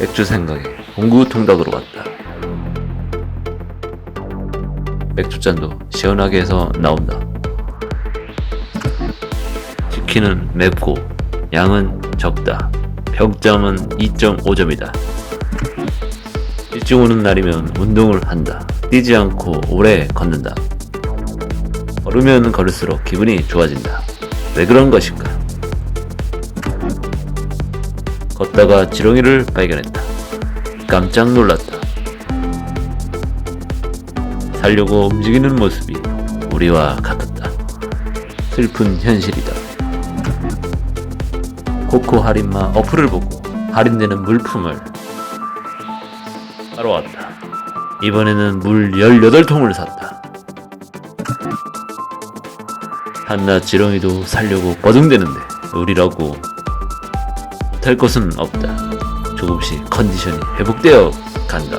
맥주 생각에 공구 통닭으로 갔다. 맥주잔도 시원하게 해서 나온다. 치킨은 맵고 양은 적다. 평점은 2.5점이다. 일찍 오는 날이면 운동을 한다. 뛰지 않고 오래 걷는다. 걸으면 걸을수록 기분이 좋아진다. 왜 그런 것인가? 걷다가 지렁이를 발견했다. 깜짝 놀랐다. 살려고 움직이는 모습이 우리와 같았다. 슬픈 현실이다. 코코 할인마 어플을 보고 할인되는 물품을 사러 왔다. 이번에는 물 18통을 샀다. 한낱 지렁이도 살려고 버둥대는데 우리라고 못할 것은 없다. 조금씩 컨디션이 회복되어 간다.